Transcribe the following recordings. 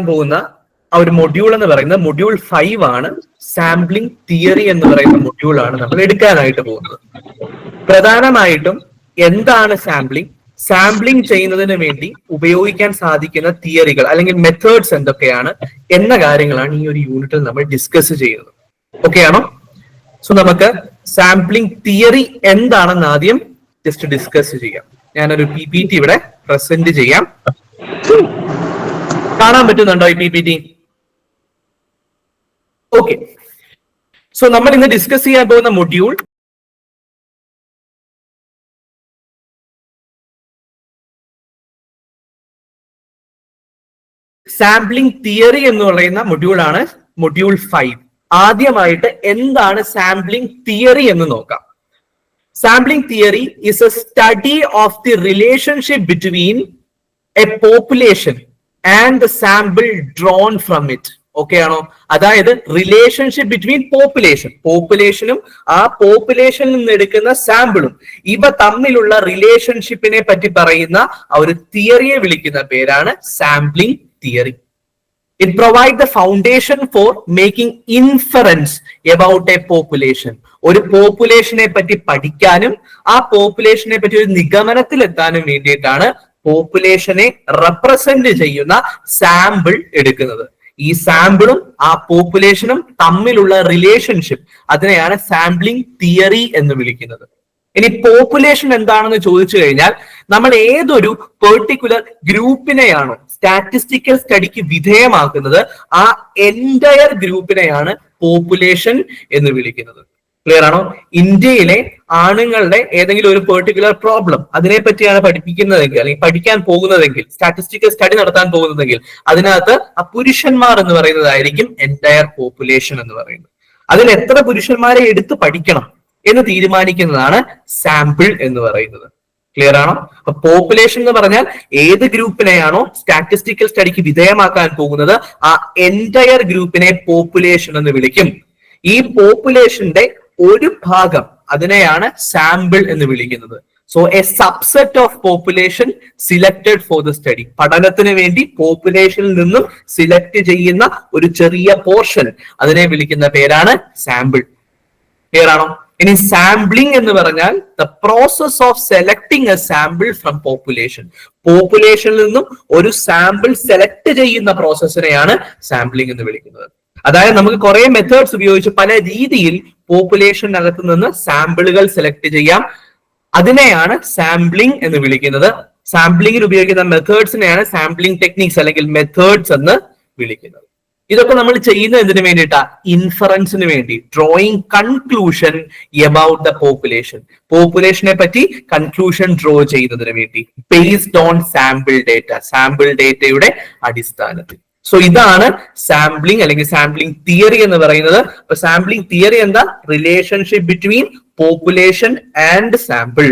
പോകുന്ന ആ ഒരു മൊഡ്യൂൾ എന്ന് പറയുന്നത് മൊഡ്യൂൾ ഫൈവ് ആണ്. സാമ്പിളിംഗ് തിയറി എന്ന് പറയുന്ന മൊഡ്യൂൾ ആണ് നമ്മൾ എടുക്കാനായിട്ട് പോകുന്നത്. പ്രധാനമായിട്ടും എന്താണ് സാമ്പിളിംഗ് സാമ്പിളിംഗ് ചെയ്യുന്നതിന് വേണ്ടി ഉപയോഗിക്കാൻ സാധിക്കുന്ന തിയറികൾ അല്ലെങ്കിൽ മെത്തേഡ്സ് എന്തൊക്കെയാണ് എന്ന കാര്യങ്ങളാണ് ഈ ഒരു യൂണിറ്റിൽ നമ്മൾ ഡിസ്കസ് ചെയ്യുന്നത്. ഓക്കെ ആണോ? സോ നമുക്ക് സാമ്പിളിംഗ് തിയറി എന്താണെന്ന് ആദ്യം ജസ്റ്റ് ഡിസ്കസ് ചെയ്യാം. ഞാനൊരു പി പി ടി ഇവിടെ പ്രസന്റ് ചെയ്യാം. കാണാൻ പറ്റുന്നുണ്ടോ ഈ P P T okay so നമ്മൾ ഇന്ന് ഡിസ്കസ് ചെയ്യാൻ പോകുന്ന മൊഡ്യൂൾ സാമ്പിളിംഗ് തിയറി എന്ന് പറയുന്ന മൊഡ്യൂളാണ് മൊഡ്യൂൾ ഫൈവ് ആദ്യമായിട്ട് എന്താണ് സാമ്പിളിംഗ് തിയറി എന്ന് നോക്കാം. Sampling theory is a study of the relationship between a population and sample drawn from it okay ആണോ? അതായത് റിലേഷൻഷിപ്പ് ബിറ്റ്വീൻ പോപ്പുലേഷൻ പോപ്പുലേഷനും ആ പോപ്പുലേഷനിൽ നിന്ന് എടുക്കുന്ന സാമ്പിളും ഇവ തമ്മിലുള്ള റിലേഷൻഷിപ്പിനെ പറ്റി പറയുന്ന ആ ഒരു തിയറിയെ വിളിക്കുന്ന പേരാണ് sampling theory it provide the foundation for making inference about a population ഒരു പോപ്പുലേഷനെ പറ്റി പഠിക്കാനും ആ പോപ്പുലേഷനെ പറ്റി ഒരു നിഗമനത്തിൽ എത്താനും വേണ്ടിയിട്ടാണ് പോപ്പുലേഷനെ റെപ്രസെന്റ് ചെയ്യുന്ന സാമ്പിൾ എടുക്കുന്നത്. ഈ സാമ്പിളും ആ പോപ്പുലേഷനും തമ്മിലുള്ള റിലേഷൻഷിപ്പ് അതിനെയാണ് സാമ്പിളിംഗ് തിയറി എന്ന് വിളിക്കുന്നത്. ഇനി പോപ്പുലേഷൻ എന്താണെന്ന് ചോദിച്ചു കഴിഞ്ഞാൽ നമ്മൾ ഏതൊരു പെർട്ടിക്കുലർ ഗ്രൂപ്പിനെയാണോ സ്റ്റാറ്റിസ്റ്റിക്കൽ സ്റ്റഡിക്ക് വിധേയമാക്കുന്നത് ആ എന്റയർ ഗ്രൂപ്പിനെയാണ് പോപ്പുലേഷൻ എന്ന് വിളിക്കുന്നത്. ക്ലിയർ ആണോ? ഇന്ത്യയിലെ ആണുങ്ങളുടെ ഏതെങ്കിലും ഒരു പെർട്ടിക്കുലർ പ്രോബ്ലം അതിനെ പറ്റിയാണ് പഠിപ്പിക്കുന്നതെങ്കിൽ അല്ലെങ്കിൽ പഠിക്കാൻ പോകുന്നതെങ്കിൽ സ്റ്റാറ്റിസ്റ്റിക്കൽ സ്റ്റഡി നടത്താൻ പോകുന്നതെങ്കിൽ അതിനകത്ത് ആ പുരുഷന്മാർ എന്ന് പറയുന്നതായിരിക്കും എന്റയർ പോപ്പുലേഷൻ എന്ന് പറയുന്നത്. അതിൽ എത്ര പുരുഷന്മാരെ എടുത്ത് പഠിക്കണം എന്ന് തീരുമാനിക്കുന്നതാണ് സാമ്പിൾ എന്ന് പറയുന്നത്. ക്ലിയർ ആണോ? അപ്പൊ പോപ്പുലേഷൻ എന്ന് പറഞ്ഞാൽ ഏത് ഗ്രൂപ്പിനെയാണോ സ്റ്റാറ്റിസ്റ്റിക്കൽ സ്റ്റഡിക്ക് വിധേയമാക്കാൻ പോകുന്നത് ആ എന്റയർ ഗ്രൂപ്പിനെ പോപ്പുലേഷൻ എന്ന് വിളിക്കും. ഈ പോപ്പുലേഷന്റെ ഒരു ഭാഗം അതിനെയാണ് സാമ്പിൾ എന്ന് വിളിക്കുന്നത്. So a subset of population selected for the study പഠനത്തിന് വേണ്ടി പോപ്പുലേഷനിൽ നിന്നും സിലക്ട് ചെയ്യുന്ന ഒരു ചെറിയ പോർഷൻ അതിനെ വിളിക്കുന്ന പേരാണ് സാമ്പിൾ പേരാണോ ഇനി സാമ്പിളിംഗ് എന്ന് പറഞ്ഞാൽ the process of selecting a sample from population പോപ്പുലേഷനിൽ നിന്നും ഒരു സാമ്പിൾ സെലക്ട് ചെയ്യുന്ന പ്രോസസ്സിനെയാണ് സാമ്പിളിംഗ് എന്ന് വിളിക്കുന്നത്. അതായത് നമുക്ക് കുറെ മെത്തേഡ്സ് ഉപയോഗിച്ച് പല രീതിയിൽ പോപ്പുലേഷനകത്ത് നിന്ന് സാമ്പിളുകൾ സെലക്ട് ചെയ്യാം. അതിനെയാണ് സാമ്പിളിംഗ് എന്ന് വിളിക്കുന്നത്. സാമ്പിളിംഗിൽ ഉപയോഗിക്കുന്ന മെത്തേഡ്സിനെയാണ് സാമ്പിളിംഗ് ടെക്നിക്സ് അല്ലെങ്കിൽ മെത്തേഡ്സ് എന്ന് വിളിക്കുന്നത്. ഇതൊക്കെ നമ്മൾ ചെയ്യുന്നത് എന്തിനു വേണ്ടിയിട്ടാ? ഇൻഫറൻസിന് വേണ്ടി. Drawing conclusion about the population പോപ്പുലേഷനെ പറ്റി കൺക്ലൂഷൻ ഡ്രോ ചെയ്യുന്നതിന് വേണ്ടി. Based on sample data sample ഡേറ്റയുടെ അടിസ്ഥാനത്തിൽ. സോ ഇതാണ് സാമ്പിളിംഗ് അല്ലെങ്കിൽ സാമ്പിളിംഗ് തിയറി എന്ന് പറയുന്നത്. അപ്പൊ സാമ്പിളിംഗ് തിയറി എന്താ? Relationship between population and sample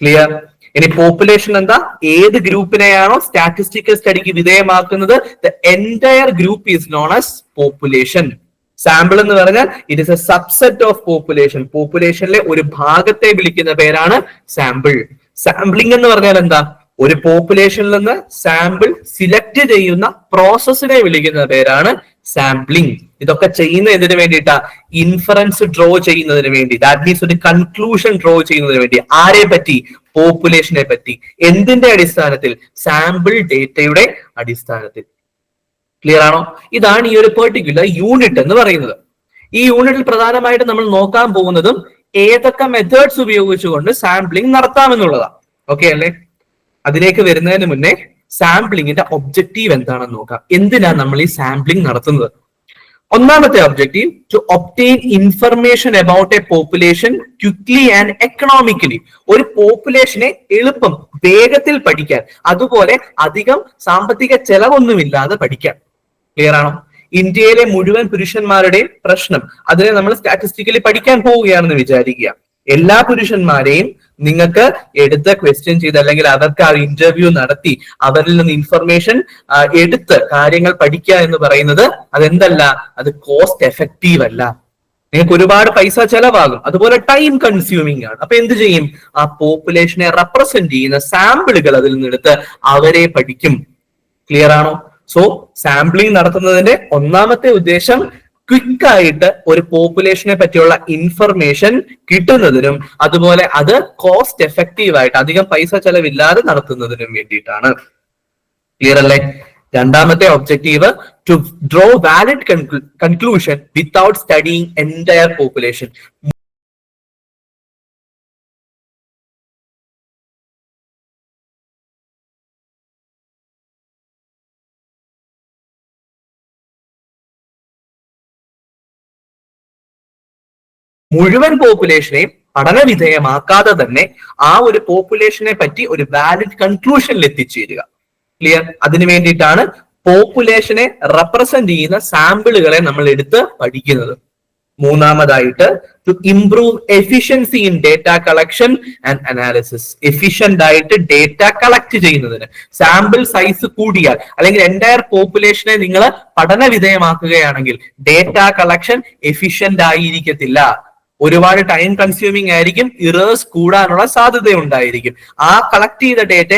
clear ഇനി പോപ്പുലേഷൻ എന്താ? ഏത് ഗ്രൂപ്പിനെയാണോ സ്റ്റാറ്റിസ്റ്റിക്കൽ സ്റ്റഡിക്ക് വിധേയമാക്കുന്നത്? The entire group is known as population sample എന്ന് പറഞ്ഞാൽ it is a subset of population പോപ്പുലേഷനിലെ ഒരു ഭാഗത്തെ വിളിക്കുന്ന പേരാണ് സാമ്പിൾ സാമ്പിളിംഗ് എന്ന് പറഞ്ഞാൽ എന്താ? ഒരു പോപ്പുലേഷനിൽ നിന്ന് സാമ്പിൾ സിലക്ട് ചെയ്യുന്ന പ്രോസസ്സിനെ വിളിക്കുന്ന പേരാണ് സാമ്പിളിംഗ് ഇതൊക്കെ ചെയ്യുന്ന എന്തിനു വേണ്ടിയിട്ടാ? ഇൻഫറൻസ് ഡ്രോ ചെയ്യുന്നതിന് വേണ്ടി. ദാറ്റ് മീൻസ് ഒരു കൺക്ലൂഷൻ ഡ്രോ ചെയ്യുന്നതിന് വേണ്ടി. ആരെ പറ്റി? പോപ്പുലേഷനെ പറ്റി. എന്തിന്റെ അടിസ്ഥാനത്തിൽ? സാമ്പിൾ ഡേറ്റയുടെ അടിസ്ഥാനത്തിൽ. ക്ലിയർ ആണോ? ഇതാണ് ഈ ഒരു പെർട്ടിക്കുലർ യൂണിറ്റ് എന്ന് പറയുന്നത്. ഈ യൂണിറ്റിൽ പ്രധാനമായിട്ട് നമ്മൾ നോക്കാൻ പോകുന്നതും ഏതൊക്കെ മെത്തേഡ്സ് ഉപയോഗിച്ചുകൊണ്ട് സാമ്പിളിംഗ് നടത്താമെന്നുള്ളതാണ് ഓക്കെ അല്ലേ? അതിലേക്ക് വരുന്നതിന് മുന്നേ സാമ്പിളിങ്ങിന്റെ ഒബ്ജക്റ്റീവ് എന്താണെന്ന് നോക്കാം. എന്തിനാണ് നമ്മൾ ഈ സാമ്പിളിംഗ് നടത്തുന്നത്? ഒന്നാമത്തെ objective to obtain information about a population quickly and economically ഒരു പോപ്പുലേഷനെ എളുപ്പം വേഗത്തിൽ പഠിക്കാൻ അതുപോലെ അധികം സാമ്പത്തിക ചെലവൊന്നുമില്ലാതെ പഠിക്കാൻ. ക്ലിയർ ആണോ? ഇന്ത്യയിലെ മുഴുവൻ പുരുഷന്മാരുടെയും പ്രശ്നം അതിനെ നമ്മൾ സ്റ്റാറ്റിസ്റ്റിക്കലി പഠിക്കാൻ പോവുകയാണെന്ന് വിചാരിക്കുക. എല്ലാ പുരുഷന്മാരെയും നിങ്ങൾക്ക് എടുത്ത് ക്വസ്റ്റ്യൻ ചെയ്ത് അല്ലെങ്കിൽ അവർക്ക് ആ ഇന്റർവ്യൂ നടത്തി അവരിൽ നിന്ന് ഇൻഫർമേഷൻ എടുത്ത് കാര്യങ്ങൾ പഠിക്കുക എന്ന് പറയുന്നത് അതെന്തല്ല? അത് കോസ്റ്റ് എഫക്റ്റീവ് അല്ല. നിങ്ങൾക്ക് ഒരുപാട് പൈസ ചെലവാകും. അതുപോലെ ടൈം കൺസ്യൂമിംഗ് ആണ്. അപ്പൊ എന്ത് ചെയ്യും? ആ പോപ്പുലേഷനെ റെപ്രസെന്റ് ചെയ്യുന്ന സാമ്പിളുകൾ അതിൽ നിന്നെടുത്ത് അവരെ പഠിക്കും. ക്ലിയർ ആണോ? സോ സാമ്പിളിംഗ് നടത്തുന്നതിന്റെ ഒന്നാമത്തെ ഉദ്ദേശം ക്വിക്ക് ആയിട്ട് ഒരു പോപ്പുലേഷനെ പറ്റിയുള്ള ഇൻഫർമേഷൻ കിട്ടുന്നതിനും അതുപോലെ അത് കോസ്റ്റ് എഫക്റ്റീവ് ആയിട്ട് അധികം പൈസ ചെലവില്ലാതെ നടത്തുന്നതിനും വേണ്ടിയിട്ടാണ്. ക്ലിയർ അല്ലേ? രണ്ടാമത്തെ objective to draw valid conclusion without studying entire population മുഴുവൻ പോപ്പുലേഷനെയും പഠനവിധേയമാക്കാതെ തന്നെ ആ ഒരു പോപ്പുലേഷനെ പറ്റി ഒരു വാലിഡ് കൺക്ലൂഷനിൽ എത്തിച്ചേരുക. ക്ലിയർ അതിനു വേണ്ടിയിട്ടാണ് പോപ്പുലേഷനെ റെപ്രസെന്റ് ചെയ്യുന്ന സാമ്പിളുകളെ നമ്മൾ എടുത്ത് പഠിക്കുന്നത്. മൂന്നാമതായിട്ട് to improve efficiency in data collection and analysis efficient ആയിട്ട് ഡേറ്റ കളക്ട് ചെയ്യുന്നതിന്. സാമ്പിൾ സൈസ് കൂടിയാൽ അല്ലെങ്കിൽ എന്റയർ പോപ്പുലേഷനെ നിങ്ങൾ പഠനവിധേയമാക്കുകയാണെങ്കിൽ ഡേറ്റ കളക്ഷൻ എഫിഷ്യന്റ് ആയിരിക്കത്തില്ല. ഒരുപാട് ടൈം കൺസ്യൂമിംഗ് ആയിരിക്കും ഇറേഴ്സ് കൂടാനുള്ള സാധ്യത ഉണ്ടായിരിക്കും ആ കളക്ട് ചെയ്ത ഡേറ്റ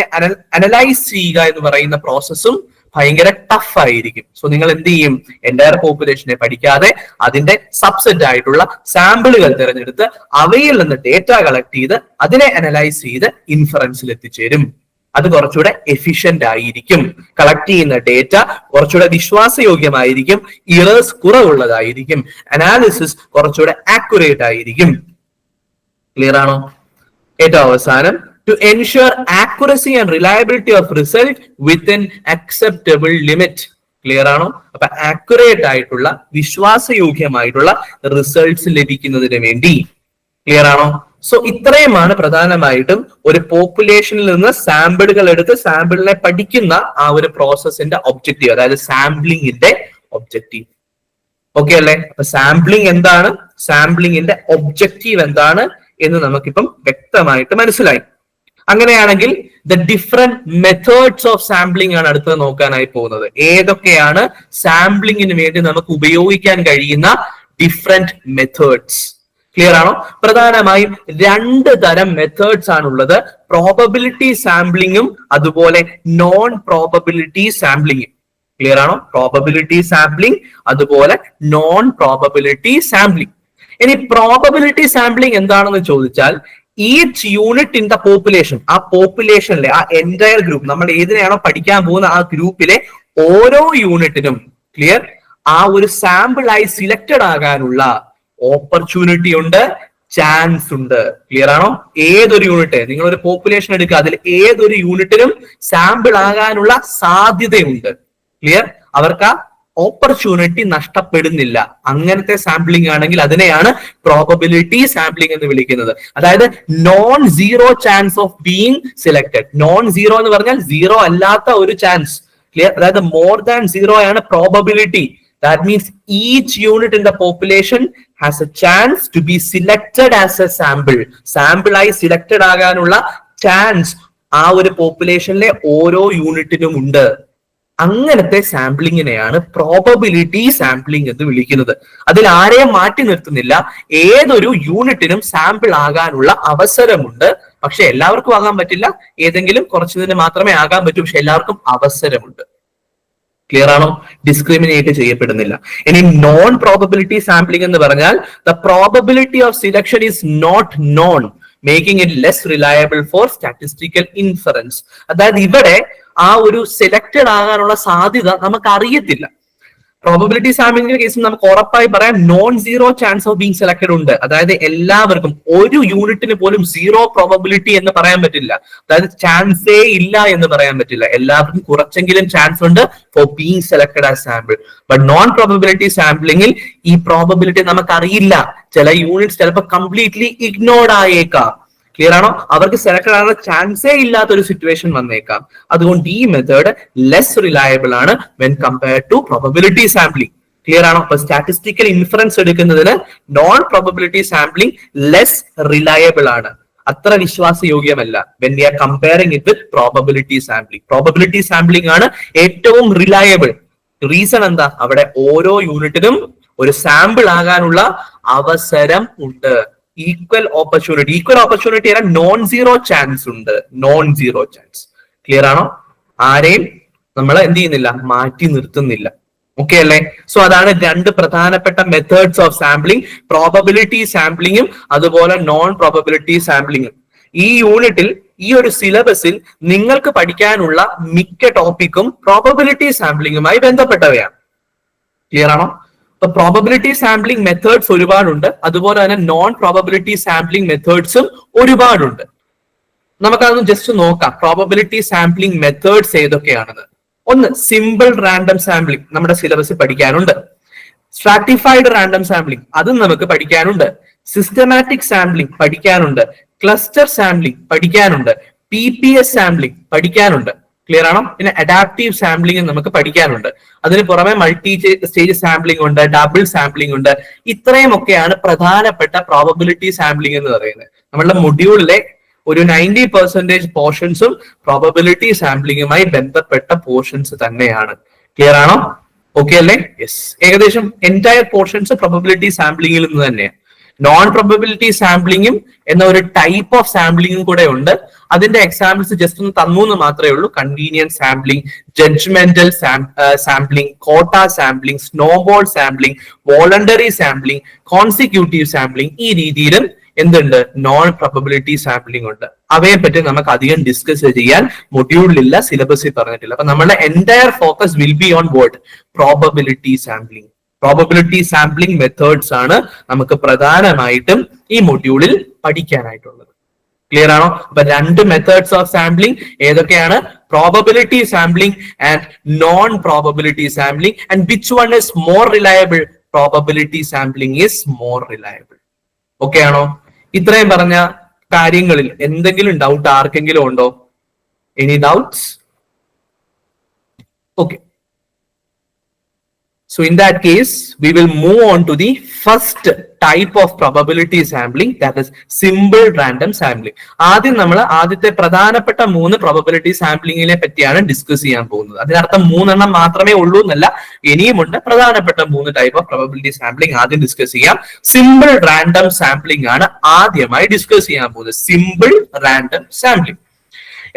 അനലൈസ് ചെയ്യുക എന്ന് പറയുന്ന പ്രോസസ്സും ഭയങ്കര ടഫ് ആയിരിക്കും. സോ നിങ്ങൾ എന്ത് ചെയ്യും? എന്റയർ പോപ്പുലേഷനെ പഠിക്കാതെ അതിന്റെ സബ്സെറ്റ് ആയിട്ടുള്ള സാമ്പിളുകൾ തിരഞ്ഞെടുത്ത് അവയിൽ നിന്ന് ഡേറ്റ കളക്ട് ചെയ്ത് അതിനെ അനലൈസ് ചെയ്ത് ഇൻഫറൻസിൽ എത്തിച്ചേരും. അത് കുറച്ചുകൂടെ എഫിഷ്യന്റ് ആയിരിക്കും. കളക്ട് ചെയ്യുന്ന ഡേറ്റ കുറച്ചുകൂടെ വിശ്വാസയോഗ്യമായിരിക്കും. ഇറേഴ്സ് കുറവുള്ളതായിരിക്കും. അനാലിസിസ് കുറച്ചുകൂടെ ആക്യുറേറ്റ് ആയിരിക്കും. ക്ലിയർ ആണോ? ഏറ്റവും അവസാനം. To ensure accuracy and reliability of result with an acceptable limit clear ആണോ? അപ്പൊ ആക്യുറേറ്റ് ആയിട്ടുള്ള വിശ്വാസയോഗ്യമായിട്ടുള്ള റിസൾട്ട്സ് ലഭിക്കുന്നതിന് വേണ്ടി. ക്ലിയർ ആണോ? സോ ഇത്രയുമാണ് പ്രധാനമായിട്ടും ഒരു പോപ്പുലേഷനിൽ നിന്ന് സാമ്പിളുകൾ എടുത്ത് സാമ്പിളിനെ പഠിക്കുന്ന ആ ഒരു പ്രോസസ്സിന്റെ ഒബ്ജക്റ്റീവ് അതായത് സാമ്പിളിങ്ങിന്റെ ഒബ്ജക്റ്റീവ് ഓക്കെ അല്ലേ? അപ്പൊ സാമ്പിളിംഗ് എന്താണ്? സാമ്പിളിങ്ങിന്റെ ഒബ്ജക്റ്റീവ് എന്താണ് എന്ന് നമുക്കിപ്പം വ്യക്തമായിട്ട് മനസ്സിലായി. അങ്ങനെയാണെങ്കിൽ the different methods of sampling ആണ് അടുത്തത് നോക്കാനായി പോകുന്നത്. ഏതൊക്കെയാണ്? സാമ്പിളിങ്ങിന് വേണ്ടി നമുക്ക് ഉപയോഗിക്കാൻ കഴിയുന്ന ഡിഫറെന്റ് മെത്തേഡ്സ് ക്ലിയർ ആണോ? പ്രധാനമായും രണ്ട് തരം മെത്തേഡ്സ് ആണുള്ളത്. പ്രോബബിലിറ്റി സാമ്പിളിങ്ങും അതുപോലെ നോൺ പ്രോബബിലിറ്റി സാമ്പിളിങ്ങും ക്ലിയർ ആണോ? പ്രോബബിലിറ്റി സാമ്പിളിംഗ് അതുപോലെ നോൺ പ്രോബബിലിറ്റി സാമ്പിളിംഗ് ഇനി പ്രോബബിലിറ്റി സാമ്പിളിംഗ് എന്താണെന്ന് ചോദിച്ചാൽ each unit in the population ആ പോപ്പുലേഷനിലെ ആ എന്റയർ ഗ്രൂപ്പ് നമ്മൾ ഏതിനെയാണോ പഠിക്കാൻ പോകുന്ന ആ ഗ്രൂപ്പിലെ ഓരോ യൂണിറ്റിനും ക്ലിയർ ആ ഒരു സാമ്പിളായി സിലക്റ്റഡ് ആകാനുള്ള ഓപ്പർച്യൂണിറ്റി ഉണ്ട് ചാൻസ് ഉണ്ട്. ക്ലിയർ ആണോ? ഏതൊരു യൂണിറ്റ് നിങ്ങൾ ഒരു പോപ്പുലേഷൻ എടുക്കുക. അതിൽ ഏതൊരു യൂണിറ്റിനും സാമ്പിൾ ആകാനുള്ള സാധ്യതയുണ്ട്. ക്ലിയർ അവർക്ക് ആ ഓപ്പർച്യൂണിറ്റി നഷ്ടപ്പെടുന്നില്ല. അങ്ങനത്തെ സാമ്പിളിംഗ് ആണെങ്കിൽ അതിനെയാണ് പ്രോബബിലിറ്റി സാമ്പിളിംഗ് എന്ന് വിളിക്കുന്നത്. അതായത് non zero chance of being selected non zero എന്ന് പറഞ്ഞാൽ സീറോ അല്ലാത്ത ഒരു ചാൻസ് ക്ലിയർ അതായത് മോർ ദാൻ സീറോ ആണ് probability that means each unit in the population has a chance to be selected as a sample. Sample ആയി selected ആകാനുള്ള chance ആ ഒരു പോപ്പുലേഷനിലെ ഓരോ യൂണിറ്റിനും ഉണ്ട്. അങ്ങനത്തെ സാമ്പിളിങ്ങിനെയാണ് പ്രോബബിലിറ്റി സാമ്പിളിംഗ് എന്ന് വിളിക്കുന്നത്. അതിൽ ആരെയും മാറ്റി നിർത്തുന്നില്ല. ഏതൊരു യൂണിറ്റിനും സാമ്പിൾ ആകാനുള്ള അവസരമുണ്ട്. പക്ഷെ എല്ലാവർക്കും ആകാൻ പറ്റില്ല. ഏതെങ്കിലും കുറച്ചതിന് മാത്രമേ ആകാൻ പറ്റൂ. പക്ഷെ എല്ലാവർക്കും അവസരമുണ്ട്. ക്ലിയർ ആണോ? ഡിസ്ക്രിമിനേറ്റ് ചെയ്യപ്പെടുന്നില്ല. ഇനി നോൺ പ്രോബബിലിറ്റി സാമ്പിളിംഗ് എന്ന് പറഞ്ഞാൽ the probability of selection is not known making it less reliable for statistical inference അതായത് ഇവിടെ ആ ഒരു സെലക്റ്റഡ് ആകാനുള്ള സാധ്യത നമുക്ക് അറിയത്തില്ല പ്രോബബിലിറ്റി സാമ്പിളിന്റെ കേസിൽ നമുക്ക് ഉറപ്പായി പറയാം non zero chance of being selected ഉണ്ട്. അതായത് എല്ലാവർക്കും ഒരു യൂണിറ്റിന് പോലും സീറോ പ്രോബബിലിറ്റി എന്ന് പറയാൻ പറ്റില്ല. അതായത് ചാൻസേ ഇല്ല എന്ന് പറയാൻ പറ്റില്ല. എല്ലാവർക്കും കുറച്ചെങ്കിലും ചാൻസ് ഉണ്ട് for being selected as sample but non probability സാമ്പിളിംഗിൽ ഈ പ്രോബബിലിറ്റി നമുക്ക് അറിയില്ല ചില യൂണിറ്റ്സ് ചിലപ്പോൾ കംപ്ലീറ്റ്ലി ഇഗ്നോർഡ് ആയേക്കാം. ക്ലിയർ ആണോ? അവർക്ക് സെലക്ട് ആകാൻ ചാൻസേ ഇല്ലാത്ത ഒരു സിറ്റുവേഷൻ വന്നേക്കാം. അതുകൊണ്ട് ഈ മെത്തേഡ് ലെസ് റിലയബിൾ ആണ് when compare to probability sampling clear ആണോ? അപ്പൊ സ്റ്റാറ്റിസ്റ്റിക്കൽ ഇൻഫറൻസ് എടുക്കുന്നതിന് non probability sampling less reliable ആണ്. അത്ര വിശ്വാസയോഗ്യമല്ല when we are comparing it with probability sampling probability sampling ആണ് ഏറ്റവും റിലയബിൾ റീസൺ എന്താ? അവിടെ ഓരോ യൂണിറ്റിനും ഒരു സാമ്പിൾ ആകാനുള്ള അവസരം ഉണ്ട്. Equal opportunity equal opportunity non zero chance ഉണ്ട്. നോൺ സീറോ ചാൻസ് ക്ലിയർ ആണോ? ആരെയും നമ്മൾ എന്ത് ചെയ്യുന്നില്ല മാറ്റി നിർത്തുന്നില്ല. ഓക്കെ അല്ലേ? സോ അതാണ് രണ്ട് പ്രധാനപ്പെട്ട മെത്തേഡ്സ് ഓഫ് സാമ്പിളിംഗ് പ്രോബബിലിറ്റി സാമ്പിളിങ്ങും അതുപോലെ നോൺ പ്രോബബിലിറ്റി സാമ്പിളിങ്ങും ഈ യൂണിറ്റിൽ ഈ ഒരു സിലബസിൽ നിങ്ങൾക്ക് പഠിക്കാനുള്ള മിക്ക ടോപ്പിക്കും പ്രോബബിലിറ്റി സാമ്പിളിങ്ങുമായി ബന്ധപ്പെട്ടവയാണ്. ക്ലിയർ ആണോ? അപ്പൊ പ്രോബബിലിറ്റി സാമ്പിളിംഗ് മെത്തേഡ്സ് ഒരുപാടുണ്ട്. അതുപോലെ തന്നെ നോൺ പ്രോബബിലിറ്റി സാമ്പിളിംഗ് മെത്തേഡ്സും ഒരുപാടുണ്ട്. നമുക്കതൊന്ന് ജസ്റ്റ് നോക്കാം. പ്രോബബിലിറ്റി സാമ്പിളിംഗ് മെത്തേഡ്സ് ഏതൊക്കെയാണെന്ന്. ഒന്ന് സിമ്പിൾ റാൻഡം സാമ്പിളിംഗ് നമ്മുടെ സിലബസിൽ പഠിക്കാനുണ്ട്. സ്ട്രാറ്റിഫൈഡ് റാൻഡം സാമ്പിളിംഗ് അതും നമുക്ക് പഠിക്കാനുണ്ട്. സിസ്റ്റമാറ്റിക് സാമ്പിളിംഗ് പഠിക്കാനുണ്ട്. ക്ലസ്റ്റർ സാമ്പിളിംഗ് പഠിക്കാനുണ്ട്. പി പി എസ് സാമ്പിളിംഗ് പഠിക്കാനുണ്ട്. ക്ലിയർ ആണോ? പിന്നെ അഡാപ്റ്റീവ് സാമ്പിളിംഗ് നമുക്ക് പഠിക്കാനുണ്ട്. അതിന് പുറമെ മൾട്ടി സ്റ്റേജ് സാമ്പിളിംഗ് ഉണ്ട് ഡബിൾ സാമ്പിളിംഗ് ഉണ്ട്. ഇത്രയും ഒക്കെയാണ് പ്രധാനപ്പെട്ട പ്രോബബിലിറ്റി സാമ്പിളിംഗ് എന്ന് പറയുന്നത്. നമ്മളുടെ മൊഡ്യൂളിലെ ഒരു നയന്റി പെർസെന്റേജ് പോർഷൻസും പ്രോബബിലിറ്റി സാമ്പിളിംഗുമായി ബന്ധപ്പെട്ട പോർഷൻസ് തന്നെയാണ്. ക്ലിയർ ആണോ? ഓക്കെ അല്ലേ? യെസ് ഏകദേശം എന്റയർ പോർഷൻസ് പ്രോബബിലിറ്റി സാമ്പിളിംഗിൽ നിന്ന് തന്നെയാണ് നോൺ പ്രോബബിലിറ്റി സാമ്പിളിങ്ങും എന്ന ഒരു ടൈപ്പ് ഓഫ് സാമ്പിളിങ്ങും കൂടെ ഉണ്ട്. അതിന്റെ എക്സാമ്പിൾസ് ജസ്റ്റ് ഒന്ന് തന്നു എന്ന് മാത്രമേ ഉള്ളൂ. Convenience sampling judgmental sampling quota sampling snowball sampling voluntary sampling consecutive sampling ഈ രീതിയിലും എന്തുണ്ട്? നോൺ പ്രോബബിലിറ്റി സാമ്പിളിംഗ് ഉണ്ട്. അവയെ പറ്റി നമുക്ക് അധികം ഡിസ്കസ് ചെയ്യാൻ മൊഡ്യൂളിലില്ല സിലബസിൽ പറഞ്ഞിട്ടില്ല. അപ്പൊ നമ്മുടെ entire focus will be on word probability sampling probability sampling methods ആണ് നമുക്ക് പ്രധാനമായിട്ടും ഈ മൊഡ്യൂളിൽ പഠിക്കാനായിട്ടുള്ളത്. ക്ലിയർ ആണോ? അപ്പൊ രണ്ട് മെത്തേഡ്സ് ഓഫ് സാമ്പിളിംഗ് ഏതൊക്കെയാണ്? Probability sampling and non probability sampling and which one is more reliable probability sampling is more reliable okay ആണോ? ഇത്രയും പറഞ്ഞ കാര്യങ്ങളിൽ എന്തെങ്കിലും ഡൗട്ട് ആർക്കെങ്കിലും ഉണ്ടോ? Any doubts okay So in that case, we will move on to the first type of probability sampling that is simple random sampling. ആദ്യം നമ്മൾ ആദ്യത്തെ പ്രധാനപ്പെട്ട മൂന്ന് പ്രോബബിലിറ്റി സാമ്പിളിങ്ങിനെ പറ്റിയാണ് ഡിസ്കസ് ചെയ്യാൻ പോകുന്നത്. അതിനർത്ഥം മൂന്നെണ്ണം മാത്രമേ ഉള്ളൂ എന്നല്ല ഇനിയുമുണ്ട് പ്രധാനപ്പെട്ട മൂന്ന് ടൈപ്പ് ഓഫ് പ്രോബബിലിറ്റി സാമ്പിളിംഗ് ആദ്യം ഡിസ്കസ് ചെയ്യാം. സിമ്പിൾ റാൻഡം സാമ്പിളിംഗ് ആണ് ആദ്യമായി ഡിസ്കസ് ചെയ്യാൻ പോകുന്നത്. Simple random sampling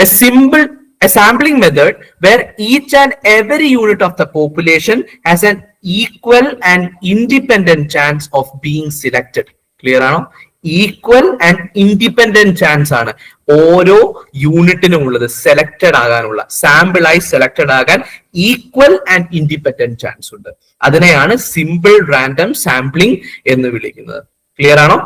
a simple a sampling method where each and every unit of the population has an equal and independent chance of being selected. Clear ആണോ? Equal and independent chance ആണ് ഓരോ യൂണിറ്റിനും ഉള്ളത് selected ആകാനുള്ള സാമ്പിളായി selected ആകാൻ equal and independent chance ഉണ്ട്. അതിനെയാണ് സിമ്പിൾ റാൻഡം സാമ്പിളിംഗ് എന്ന് വിളിക്കുന്നത്. ക്ലിയർ ആണോ?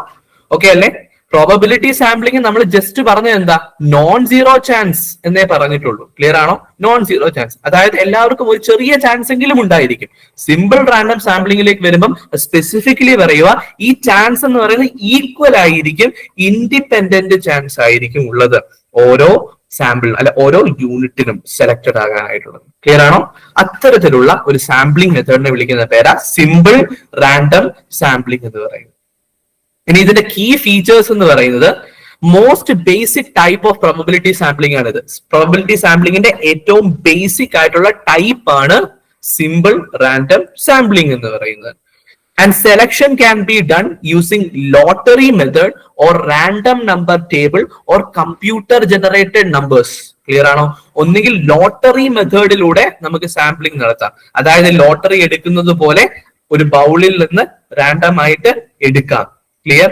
ഓക്കെ അല്ലേ? പ്രോബബിലിറ്റി സാമ്പിളിംഗ് നമ്മൾ ജസ്റ്റ് പറഞ്ഞത് എന്താ? നോൺ സീറോ ചാൻസ് എന്നേ പറഞ്ഞിട്ടുള്ളൂ. ക്ലിയർ ആണോ? നോൺ സീറോ ചാൻസ് അതായത് എല്ലാവർക്കും ഒരു ചെറിയ ചാൻസ് എങ്കിലും ഉണ്ടായിരിക്കും. സിമ്പിൾ റാൻഡം സാമ്പിളിംഗിലേക്ക് വരുമ്പം സ്പെസിഫിക്കലി പറയുക ഈ ചാൻസ് എന്ന് പറയുന്നത് ഈക്വൽ ആയിരിക്കും ഇൻഡിപെൻഡന്റ് ചാൻസ് ആയിരിക്കും ഉള്ളത്. ഓരോ സാമ്പിൾ അല്ല ഓരോ യൂണിറ്റിനും സെലക്ടഡ് ആകാനായിട്ടുള്ളത്. ക്ലിയർ ആണോ? അത്തരത്തിലുള്ള ഒരു സാമ്പിളിംഗ് മെത്തേഡിനെ വിളിക്കുന്ന പേരാ സിമ്പിൾ റാൻഡം സാമ്പിളിംഗ് എന്ന് പറയുന്നത്. ഇനി ഇതിന്റെ കീ ഫീച്ചേഴ്സ് എന്ന് പറയുന്നത് most basic type of probability sampling ആണ് ഇത് പ്രോബബിലിറ്റി സാമ്പിളിംഗിന്റെ ഏറ്റവും ബേസിക് ആയിട്ടുള്ള ടൈപ്പ് ആണ് സിമ്പിൾ റാൻഡം സാമ്പിളിംഗ് എന്ന് പറയുന്നത്. And selection can be done using lottery method or random number table or computer generated numbers clear ആണോ? ഒന്നുകിൽ ലോട്ടറി മെത്തേഡിലൂടെ നമുക്ക് സാമ്പിളിംഗ് നടത്താം. അതായത് ലോട്ടറി എടുക്കുന്നത് പോലെ ഒരു ബൗളിൽ നിന്ന് റാൻഡം ആയിട്ട് എടുക്കാം. ക്ലിയർ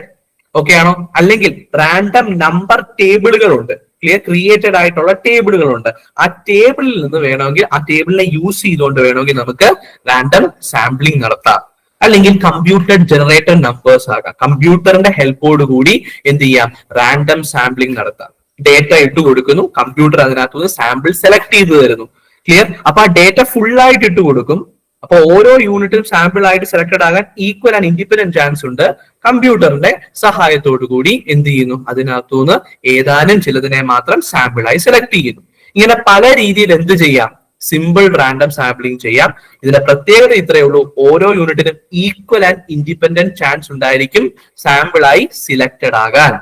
ഓക്കെ ആണോ? അല്ലെങ്കിൽ റാൻഡം നമ്പർ ടേബിളുകൾ ഉണ്ട് ക്ലിയർ ക്രിയേറ്റഡ് ആയിട്ടുള്ള ടേബിളുകൾ ഉണ്ട് ആ ടേബിളിൽ നിന്ന് വേണമെങ്കിൽ ആ ടേബിളിനെ യൂസ് ചെയ്തുകൊണ്ട് വേണമെങ്കിൽ നമുക്ക് റാൻഡം സാമ്പിളിംഗ് നടത്താം. അല്ലെങ്കിൽ കമ്പ്യൂട്ടർ ജനറേറ്റഡ് നമ്പേഴ്സ് ആകാം. കമ്പ്യൂട്ടറിന്റെ ഹെൽപ്പോട് കൂടി എന്ത് ചെയ്യാം? റാൻഡം സാമ്പിളിംഗ് നടത്താം. ഡേറ്റ ഇട്ട് കൊടുക്കുന്നു. കമ്പ്യൂട്ടർ അതിനകത്ത് നിന്ന് സാമ്പിൾ സെലക്ട് ചെയ്തു തരുന്നു. ക്ലിയർ അപ്പൊ ആ ഡേറ്റ ഫുൾ ആയിട്ട് ഇട്ട് കൊടുക്കും. അപ്പൊ ഓരോ യൂണിറ്റും സാമ്പിൾ ആയിട്ട് സെലക്ടഡ് ആകാൻ ഈക്വൽ ആൻഡ് ഇൻഡിപെൻഡന്റ് ചാൻസ് ഉണ്ട്. കമ്പ്യൂട്ടറിന്റെ സഹായത്തോടു കൂടി എന്ത് ചെയ്യുന്നു? അതിനകത്തുനിന്ന് ഏതാനും ചിലതിനെ മാത്രം സാമ്പിളായി സെലക്ട് ചെയ്യുന്നു. ഇങ്ങനെ പല രീതിയിൽ എന്ത് ചെയ്യാം? സിമ്പിൾ റാൻഡം സാമ്പിളിംഗ് ചെയ്യാം. ഇതിന്റെ പ്രത്യേകത ഇത്രയേ ഉള്ളൂ. ഓരോ യൂണിറ്റിനും ഈക്വൽ ആൻഡ് ഇൻഡിപെൻഡന്റ് ചാൻസ് ഉണ്ടായിരിക്കും സാമ്പിളായി സിലക്ടഡ് ആകാൻ.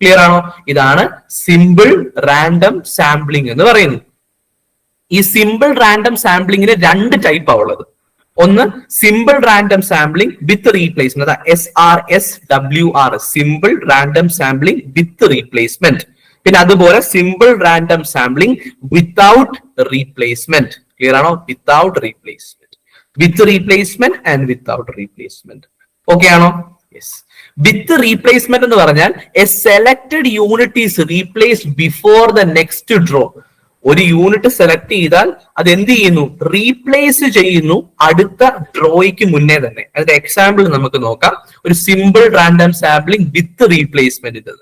ക്ലിയർ ആണോ? ഇതാണ് സിമ്പിൾ റാൻഡം സാമ്പിളിംഗ് എന്ന് പറയുന്നത്. ഈ സിമ്പിൾ റാൻഡം സാമ്പിളിങ്ങിന് രണ്ട് ടൈപ്പാണ് ഉള്ളത്. ഒന്ന് simple random sampling with replacement S R S W R simple random sampling with replacement പിന്നെ അതുപോലെ simple random sampling without replacement clear ആണോ? Without replacement with replacement and without replacement okay ആണോ? Yes with replacement എന്ന് പറഞ്ഞാൽ a selected unit is replaced before the next draw ഒരു unit select ചെയ്താൽ അത് എന്ത് ചെയ്യുന്നു? റീപ്ലേസ് ചെയ്യുന്നു അടുത്ത ഡ്രോയ്ക്ക് മുന്നേ തന്നെ. അതിന്റെ എക്സാമ്പിൾ നമുക്ക് നോക്കാം. ഒരു simple random sampling with replacement ഇത്.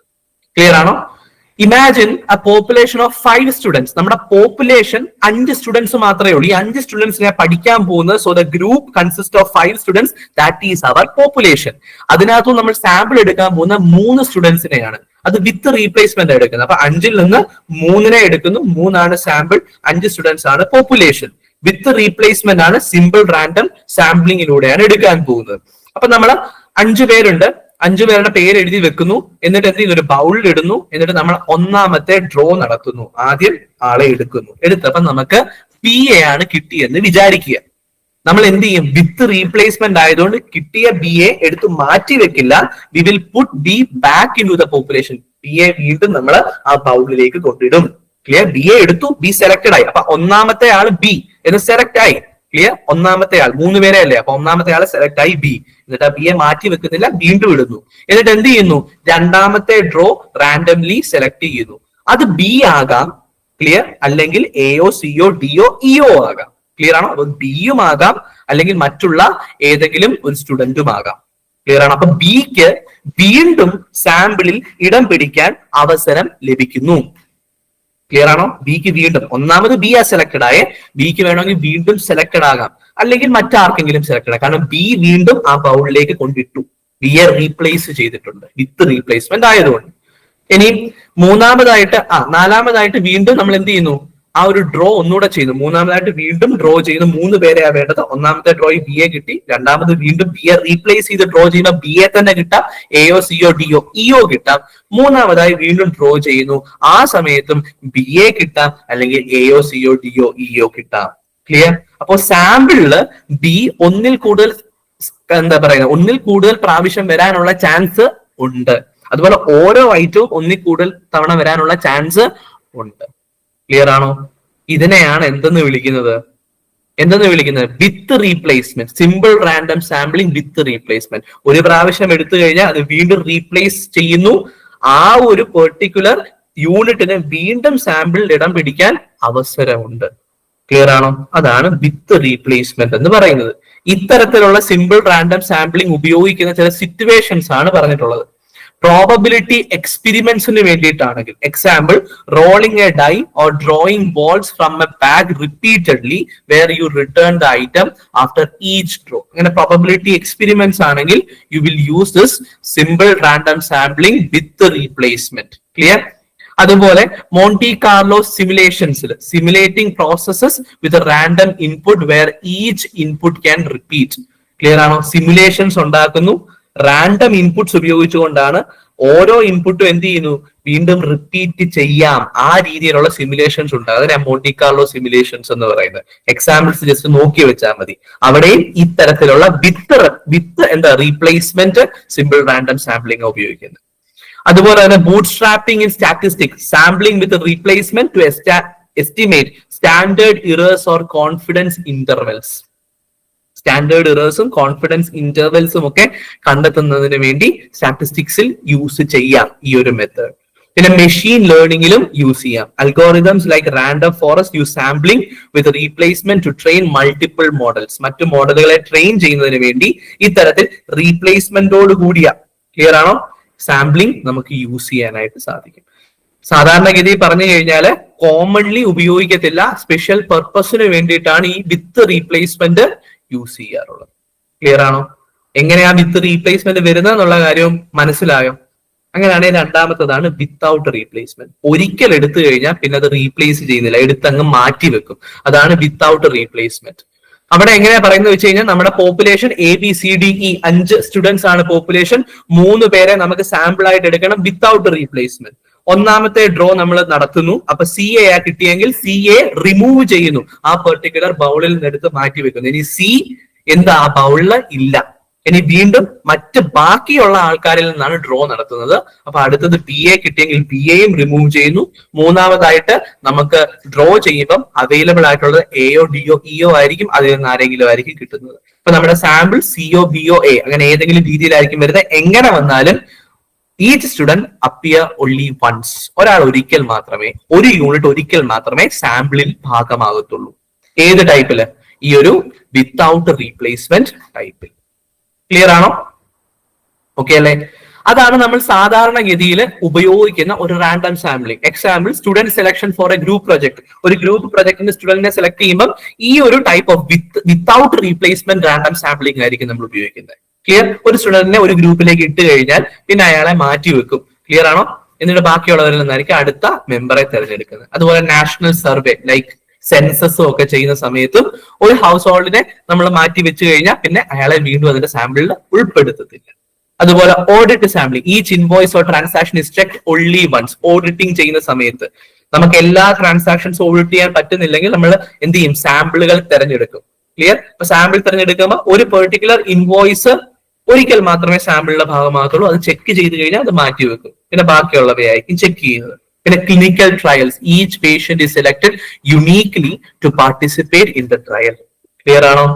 ക്ലിയർ ആണോ? Imagine a population of five students നമ്മുടെ പോപ്പുലേഷൻ അഞ്ച് സ്റ്റുഡൻസ് മാത്രമേ ഉള്ളൂ. ഈ അഞ്ച് സ്റ്റുഡൻസിനെ പഠിക്കാൻ പോകുന്നത് so the group consist of five students that is our population അതിനകത്തും നമ്മൾ സാമ്പിൾ എടുക്കാൻ പോകുന്ന മൂന്ന് സ്റ്റുഡൻസിനെയാണ് അത് വിത്ത് റീപ്ലേസ്മെന്റ് എടുക്കുന്നത്. അപ്പൊ അഞ്ചിൽ നിന്ന് മൂന്നിനെ എടുക്കുന്നു. മൂന്നാണ് സാമ്പിൾ അഞ്ച് സ്റ്റുഡൻസ് ആണ് പോപ്പുലേഷൻ വിത്ത് റീപ്ലേസ്മെന്റ് ആണ് സിമ്പിൾ റാൻഡം സാമ്പിളിങ്ങിലൂടെയാണ് എടുക്കാൻ പോകുന്നത്. അപ്പൊ നമ്മൾ അഞ്ചു പേരുണ്ട്. അഞ്ചു പേരുടെ പേര് എഴുതി വെക്കുന്നു. എന്നിട്ട് എന്ത് ഒരു ബൗളിൽ ഇടുന്നു. എന്നിട്ട് നമ്മൾ ഒന്നാമത്തെ ഡ്രോ നടത്തുന്നു. ആദ്യം ആളെ എടുക്കുന്നു. എടുത്തപ്പോ നമുക്ക് പി എ ആണ് കിട്ടിയെന്ന് വിചാരിക്കുക. നമ്മൾ എന്ത് ചെയ്യും? വിത്ത് റീപ്ലേസ്മെന്റ് ആയതുകൊണ്ട് കിട്ടിയ ബി എ എടുത്ത് മാറ്റി വെക്കില്ല. We will put B back into the population B A വീണ്ടും നമ്മൾ ആ ബൗളിലേക്ക് കൊണ്ടിടും. ക്ലിയർ ബി എ എടുത്തു ബി സെലക്ടഡ് ആയി. അപ്പൊ ഒന്നാമത്തെ ആൾ ബി എന്ന് സെലക്ട് ആയി. ക്ലിയർ ഒന്നാമത്തെ ആൾ മൂന്ന് പേരെ അല്ലേ? അപ്പൊ ഒന്നാമത്തെ ആൾ സെലക്ട് ആയി ബി എന്നിട്ട് ആ ബി എ മാറ്റി വെക്കുന്നില്ല വീണ്ടും ഇടുന്നു. എന്നിട്ട് എന്ത് ചെയ്യുന്നു? രണ്ടാമത്തെ ഡ്രോ റാൻഡംലി സെലക്ട് ചെയ്യുന്നു. അത് ബി ആകാം ക്ലിയർ അല്ലെങ്കിൽ എയോ സിയോ ഡിയോ ഇഒ ആകാം. ക്ലിയർ ആണോ? അപ്പൊ ബിയും ആകാം അല്ലെങ്കിൽ മറ്റുള്ള ഏതെങ്കിലും ഒരു സ്റ്റുഡന്റും ആകാം. ക്ലിയർ ആണ്? അപ്പൊ ബിക്ക് വീണ്ടും സാമ്പിളിൽ ഇടം പിടിക്കാൻ അവസരം ലഭിക്കുന്നു. ക്ലിയർ ആണോ? ബിക്ക് വീണ്ടും. ഒന്നാമത് ബി ആ സെലക്ടഡ് ആയ. ബിക്ക് വേണമെങ്കിൽ വീണ്ടും സെലക്ടഡ് ആകാം. അല്ലെങ്കിൽ മറ്റാർക്കെങ്കിലും സെലക്ടഡ് ആകാം. കാരണം ബി വീണ്ടും ആ ബൗളിലേക്ക് കൊണ്ടിട്ടു. ബി എ റീപ്ലേസ് ചെയ്തിട്ടുണ്ട്. വിത്ത് റീപ്ലേസ്മെന്റ് ആയതുകൊണ്ട്. ഇനി മൂന്നാമതായിട്ട് ആ നാലാമതായിട്ട് വീണ്ടും നമ്മൾ എന്ത് ചെയ്യുന്നു? ആ ഒരു ഡ്രോ ഒന്നുകൂടെ ചെയ്യുന്നു മൂന്നാമതായിട്ട് വീണ്ടും ഡ്രോ ചെയ്യുന്നു മൂന്ന് പേരെയാണ് വേണ്ടത്. ഒന്നാമത്തെ ഡ്രോയിൽ ബി എ കിട്ടി. രണ്ടാമത് വീണ്ടും ബി എ റീപ്ലേസ് ചെയ്ത് ഡ്രോ ചെയ്യുന്ന ബി എ തന്നെ കിട്ടാം. എയോ സിയോ ഡിയോ ഇഒ കിട്ടാം. മൂന്നാമതായി വീണ്ടും ഡ്രോ ചെയ്യുന്നു. ആ സമയത്തും ബി എ കിട്ടാം. അല്ലെങ്കിൽ എയോ സിയോ ഡിയോ ഇഒ കിട്ടാം. ക്ലിയർ അപ്പോൾ സാമ്പിളിൽ ബി ഒന്നിൽ കൂടുതൽ എന്താ പറയുക ഒന്നിൽ കൂടുതൽ പ്രാവശ്യം വരാനുള്ള ചാൻസ് ഉണ്ട്. അതുപോലെ ഓരോ ഐറ്റവും ഒന്നിൽ കൂടുതൽ തവണ വരാനുള്ള ചാൻസ് ഉണ്ട്. ക്ലിയർ ആണോ? ഇതിനെയാണ് എന്തെന്ന് വിളിക്കുന്നത്? എന്തെന്ന് വിളിക്കുന്നത്? With replacement simple random sampling with replacement ഒരു പ്രാവശ്യം എടുത്തു കഴിഞ്ഞാൽ അത് വീണ്ടും റീപ്ലേസ് ചെയ്യുന്നു. ആ ഒരു പെർട്ടിക്കുലർ യൂണിറ്റിന് വീണ്ടും സാമ്പിളിൽ ഇടം പിടിക്കാൻ അവസരമുണ്ട്. ക്ലിയർ ആണോ? അതാണ് വിത്ത് റീപ്ലേസ്മെന്റ് എന്ന് പറയുന്നത്. ഇത്തരത്തിലുള്ള സിമ്പിൾ റാൻഡം സാമ്പിളിംഗ് ഉപയോഗിക്കുന്ന ചില സിറ്റുവേഷൻസ് ആണ് പറഞ്ഞിട്ടുള്ളത്. പ്രോബബിലിറ്റി എക്സ്പെരിമെന്റ്സിന് വേണ്ടിയിട്ടാണെങ്കിൽ example rolling a die or drawing balls from a bag repeatedly where you return the item after each draw അങ്ങനെ പ്രോബബിലിറ്റി എക്സ്പെരിമെന്റ്സ് ആണെങ്കിൽ you will use this simple random sampling with replacement clear അതുപോലെ Monte Carlo സിമുലേഷൻസിൽ simulating processes with random input where each input can repeat clear ആണോ? Simulations ഉണ്ടാക്കുന്നു. Random inputs ഉപയോഗിച്ചുകൊണ്ടാണ് ഓരോ ഇൻപുട്ടും എന്ത് ചെയ്യുന്നു വീണ്ടും റിപ്പീറ്റ് ചെയ്യാം. ആ രീതിയിലുള്ള സിമുലേഷൻസ് ഉണ്ട്. അതിനെ മോണ്ടി കാർലോ സിമുലേഷൻസ് എന്ന് പറയുന്നത്. എക്സാമ്പിൾസ് ജസ്റ്റ് നോക്കി വെച്ചാൽ മതി. അവിടെയും ഇത്തരത്തിലുള്ള വിത്ത് വിത്ത് എന്താ റീപ്ലേസ്മെന്റ് സിമ്പിൾ റാൻഡം സാമ്പിളിംഗ് ഉപയോഗിക്കുന്നത്. അതുപോലെ തന്നെ bootstrapping in statistics sampling with replacement to estimate standard errors or confidence intervals standard ഇറേഴ്സും confidence ഇന്റർവെൽസും ഒക്കെ കണ്ടെത്തുന്നതിന് വേണ്ടി സ്റ്റാറ്റിസ്റ്റിക്സിൽ യൂസ് ചെയ്യാം ഈ ഒരു മെത്തേഡ് പിന്നെ മെഷീൻ ലേണിംഗിലും യൂസ് ചെയ്യാം. Algorithms like random forest use sampling with replacement to train multiple models മറ്റു മോഡലുകളെ ട്രെയിൻ ചെയ്യുന്നതിന് വേണ്ടി ഇത്തരത്തിൽ റീപ്ലേസ്മെന്റോട് കൂടിയ ക്ലിയർ ആണോ? സാമ്പിളിംഗ് നമുക്ക് യൂസ് ചെയ്യാനായിട്ട് സാധിക്കും. സാധാരണഗതി പറഞ്ഞു കഴിഞ്ഞാൽ കോമൺലി ഉപയോഗിക്കത്തില്ല സ്പെഷ്യൽ പർപ്പസിന് വേണ്ടിയിട്ടാണ് ഈ വിത്ത് റീപ്ലേസ്മെന്റ് യൂസ് ചെയ്യാറുള്ളത്. ക്ലിയർ ആണോ? എങ്ങനെയാ വിത്ത് റീപ്ലേസ്മെന്റ് വരുന്നത് എന്നുള്ള കാര്യവും മനസ്സിലായോ? അങ്ങനെയാണെങ്കിൽ രണ്ടാമത്തതാണ് വിത്തൗട്ട് റീപ്ലേസ്മെന്റ് ഒരിക്കൽ എടുത്തു കഴിഞ്ഞാൽ പിന്നെ അത് റീപ്ലേസ് ചെയ്യുന്നില്ല. എടുത്തങ്ങ് മാറ്റി വെക്കും. അതാണ് വിത്തൗട്ട് റീപ്ലേസ്മെന്റ് അവിടെ എങ്ങനെയാ പറയുന്നത് വെച്ച് കഴിഞ്ഞാൽ നമ്മുടെ population A B C D E അഞ്ച് സ്റ്റുഡൻസ് ആണ് പോപ്പുലേഷൻ മൂന്ന് പേരെ നമുക്ക് സാമ്പിൾ ആയിട്ട് എടുക്കണം വിത്തൗട്ട് റീപ്ലേസ്മെന്റ് ഒന്നാമത്തെ ഡ്രോ നമ്മൾ നടത്തുന്നു. അപ്പൊ സി എ ആ കിട്ടിയെങ്കിൽ സി എ റിമൂവ് ചെയ്യുന്നു. ആ പെർട്ടിക്കുലർ ബൗളിൽ നിന്ന് എടുത്ത് മാറ്റി വെക്കുന്നു. ഇനി സി എന്താ? ആ ബൗളിൽ ഇല്ല. ഇനി വീണ്ടും മറ്റ് ബാക്കിയുള്ള ആൾക്കാരിൽ നിന്നാണ് ഡ്രോ നടത്തുന്നത്. അപ്പൊ അടുത്തത് പി എ കിട്ടിയെങ്കിൽ പി എയും റിമൂവ് ചെയ്യുന്നു. മൂന്നാമതായിട്ട് നമുക്ക് ഡ്രോ ചെയ്യുമ്പം അവൈലബിൾ ആയിട്ടുള്ളത് എയോ ഡിഒ ഇഒ ആയിരിക്കും. അതിൽ നിന്ന് ആരെങ്കിലും ആയിരിക്കും കിട്ടുന്നത്. അപ്പൊ നമ്മുടെ സാമ്പിൾ സിഒ ബിഒ എ അങ്ങനെ ഏതെങ്കിലും രീതിയിലായിരിക്കും വരുന്നത്. എങ്ങനെ വന്നാലും each student appear only once ഒരാൾ ഒരിക്കൽ മാത്രമേ ഒരു യൂണിറ്റ് ഒരിക്കൽ മാത്രമേ സാമ്പിളിൽ ഭാഗമാകത്തുള്ളൂ. ഏത് ടൈപ്പിൽ ഈ ഒരു വിത്തൗട്ട് റീപ്ലേസ്മെന്റ് ടൈപ്പിൽ ക്ലിയർ ആണോ? ഓക്കെ അല്ലേ? അതാണ് നമ്മൾ സാധാരണഗതിയിൽ ഉപയോഗിക്കുന്ന ഒരു random sampling example student selection for a group project ഒരു ഗ്രൂപ്പ് പ്രൊജക്ടിന്റെ സ്റ്റുഡന്റിനെ സെലക്ട് ചെയ്യുമ്പോൾ ഈ ഒരു type of with without replacement random sampling ആയിരിക്കും നമ്മൾ ഉപയോഗിക്കുന്നത്. ക്ലിയർ ഒരു സ്റ്റുഡന്റിനെ ഒരു ഗ്രൂപ്പിലേക്ക് ഇട്ട് കഴിഞ്ഞാൽ പിന്നെ അയാളെ മാറ്റി വെക്കും. ക്ലിയർ ആണോ? എന്നിട്ട് ബാക്കിയുള്ളവരിൽ നിന്നായിരിക്കും അടുത്ത മെമ്പറെ തിരഞ്ഞെടുക്കുന്നത്. അതുപോലെ നാഷണൽ സർവേ ലൈക്ക് സെൻസസും ഒക്കെ ചെയ്യുന്ന സമയത്തും ഒരു ഹൗസ് ഹോൾഡിനെ നമ്മൾ മാറ്റി വെച്ച് കഴിഞ്ഞാൽ പിന്നെ അയാളെ വീണ്ടും അതിന്റെ സാമ്പിളിൽ ഉൾപ്പെടുത്തത്തില്ല. അതുപോലെ audit sampling each invoice or transaction is check only once auditing ചെയ്യുന്ന സമയത്ത്. നമുക്ക് എല്ലാ ട്രാൻസാക്ഷൻസ് ഓഡിറ്റ് ചെയ്യാൻ പറ്റുന്നില്ലെങ്കിൽ നമ്മൾ എന്ത് ചെയ്യും? സാമ്പിളുകൾ തിരഞ്ഞെടുക്കും. ക്ലിയർ അപ്പൊ സാമ്പിൾ തിരഞ്ഞെടുക്കുമ്പോൾ ഒരു പെർട്ടിക്കുലർ ഇൻവോയ്സ് ഒരിക്കൽ മാത്രമേ സാമ്പിളിന്റെ ഭാഗമാകത്തുള്ളൂ. അത് ചെക്ക് ചെയ്ത് കഴിഞ്ഞാൽ അത് മാറ്റി വെക്കും. പിന്നെ ബാക്കിയുള്ളവയായിരിക്കും ചെക്ക് ചെയ്യുന്നത്. പിന്നെ clinical trials each patient is selected uniquely to participate in the trial clear ആണോ?